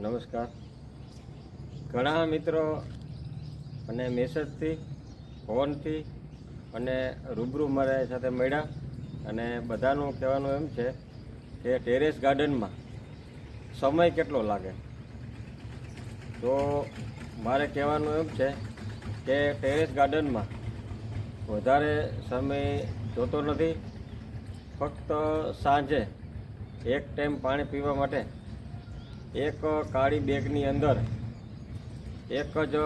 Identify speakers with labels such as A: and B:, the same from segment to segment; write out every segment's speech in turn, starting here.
A: નમસ્કાર. ઘણા મિત્રો અને મેસેજથી ફોનથી અને રૂબરૂ મારા સાથે મળ્યા અને બધાનું કહેવાનું એમ છે કે ટેરેસ ગાર્ડનમાં સમય કેટલો લાગે? તો મારે કહેવાનું એમ છે કે ટેરેસ ગાર્ડનમાં વધારે સમય જોતો નથી. ફક્ત સાંજે એક ટાઈમ પાણી પીવા માટે એક કાળી બેગની અંદર એક જ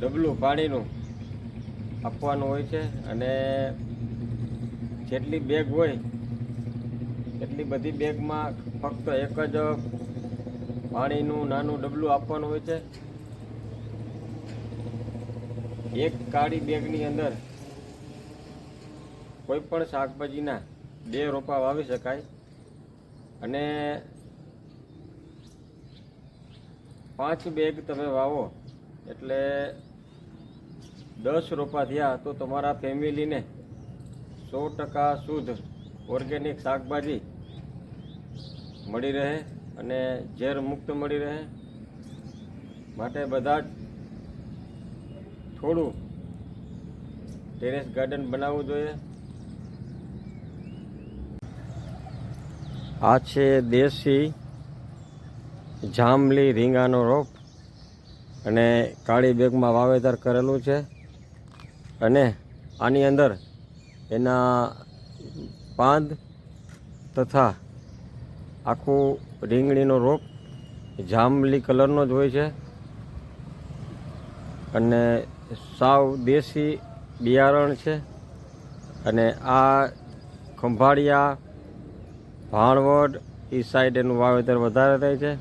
A: ડબલું પાણીનું આપવાનું હોય છે અને જેટલી બેગ હોય એટલી બધી બેગમાં ફક્ત એક જ પાણીનું નાનું ડબલું આપવાનું હોય છે. એક કાળી બેગની અંદર કોઈ પણ શાકભાજીના બે રોપા વાવી શકાય. અને પાંચ બેગ તમે વાવો, એટલે દસ રોપા થયા તો તમારા ફેમિલીને સો ટકા શુદ્ધ ઓર્ગેનિક શાકભાજી મળી રહે અને ઝેર મુક્ત મળી રહે. માટે બધા જ થોડું ટેરેસ ગાર્ડન બનાવવું જોઈએ. આ છે દેશી જાંબલી રીંગાનો રોપ અને કાળી બેગમાં વાવેતર કરેલું છે. અને આની અંદર એના પાંદ તથા આખું રીંગણીનો રોપ જાંબલી કલરનો જ હોય છે. અને સાવ દેશી બિયારણ છે. અને આ ખંભાળિયા ભાણવડ એ સાઈડ એનું વાવેતર વધારે થાય છે.